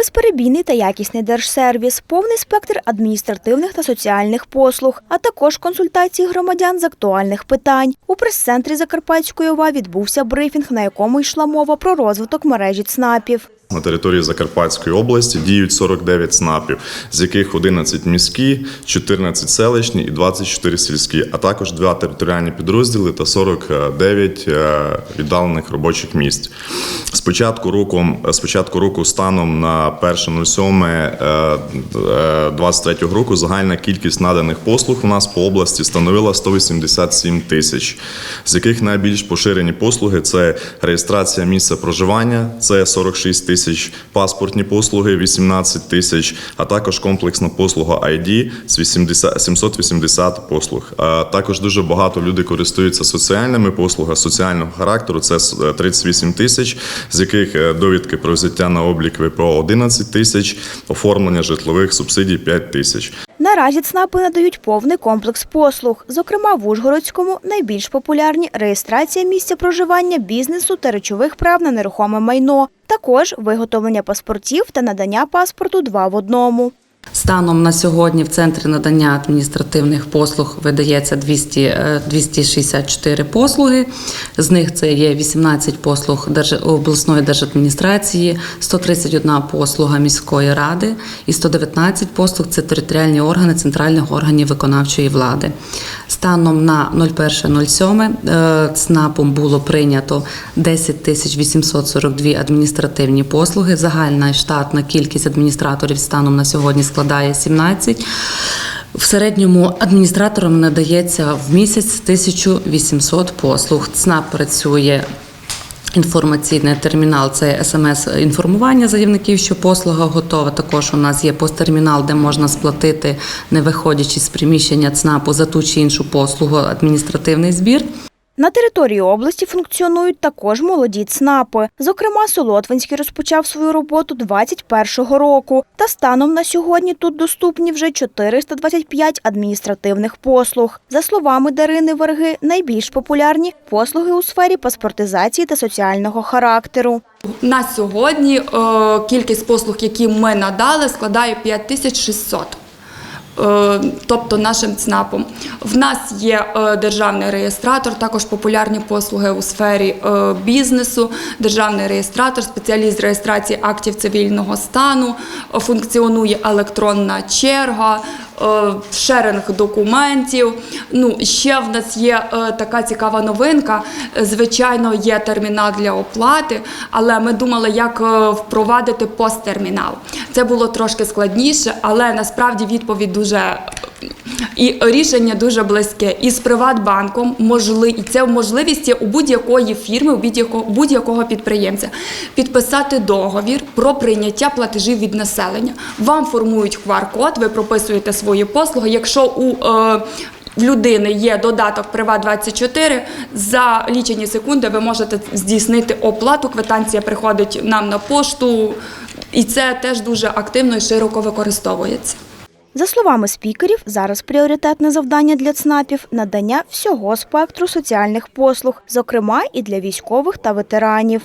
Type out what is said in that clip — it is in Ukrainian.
безперебійний та якісний держсервіс, повний спектр адміністративних та соціальних послуг, а також консультації громадян з актуальних питань. У прес-центрі Закарпатської ОВА відбувся брифінг, на якому йшла мова про розвиток мережі ЦНАПів. На території Закарпатської області діють 49 ЦНАПів, з яких 11 міські, 14 селищні і 24 сільські, а також два територіальні підрозділи та 49 е, віддалених робочих місць. З початку року, з початку року станом на 1.07.23 року загальна кількість наданих послуг у нас по області становила 187 тисяч, з яких найбільш поширені послуги це реєстрація місця проживання, це 46 тисяч, паспортні послуги 18 тисяч, а також комплексна послуга ID з 80, 780 послуг. А також дуже багато людей користуються соціальними послугами соціального характеру. Це с- 38 тисяч, з яких е, довідки про взяття на облік ВПО 11 тисяч, оформлення житлових субсидій 5 тисяч. Наразі ЦНАПи надають повний комплекс послуг. Зокрема, в Ужгородському найбільш популярні реєстрація місця проживання бізнесу та речових прав на нерухоме майно, також виготовлення паспортів та надання паспорту два в одному. Станом на сьогодні в центрі надання адміністративних послуг видається 200, е, 264 послуги. З них це є 18 послуг обласної держадміністрації, 131 послуга міської ради і 119 послуг це територіальні органи центральних органів виконавчої влади. Станом на 01.07 е, ЦНАПом було прийнято 10 тисяч 842 адміністративні послуги. Загальна штатна кількість адміністраторів станом на сьогодні складає 17. В середньому адміністраторам надається в місяць 1800 послуг. ЦНАП працює Інформаційний термінал це смс-інформування заявників, що послуга готова. Також у нас є посттермінал, де можна сплатити, не виходячи з приміщення ЦНАПу за ту чи іншу послугу, адміністративний збір. На території області функціонують також молоді ЦНАПи. Зокрема, Солотвинський розпочав свою роботу 21-го року. Та станом на сьогодні тут доступні вже 425 адміністративних послуг. За словами Дарини Верги, найбільш популярні послуги у сфері паспортизації та соціального характеру. На сьогодні е, кількість послуг, які ми надали, складає 5600. Е, Тобто нашим ЦНАПом. В нас є е, державний реєстратор, також популярні послуги у сфері е, бізнесу, державний реєстратор, спеціаліст реєстрації актів цивільного стану, функціонує електронна черга, шеринг документів. Ну, ще в нас є е, така цікава новинка. Е, Звичайно, є термінал для оплати, але ми думали, як е, впровадити посттермінал. Це було трошки складніше, але насправді відповідь дуже. І рішення дуже близьке. І з Приватбанком можли, і це можливість є у будь-якої фірми, у будь-якого, будь-якого підприємця підписати договір про прийняття платежів від населення. Вам формують QR-код, ви прописуєте свої послуги. Якщо у е, людини є додаток Приват 24 за лічені секунди ви можете здійснити оплату. Квитанція приходить нам на пошту, і це теж дуже активно і широко використовується. За словами спікерів, зараз пріоритетне завдання для ЦНАПів – надання всього спектру соціальних послуг, зокрема і для військових та ветеранів.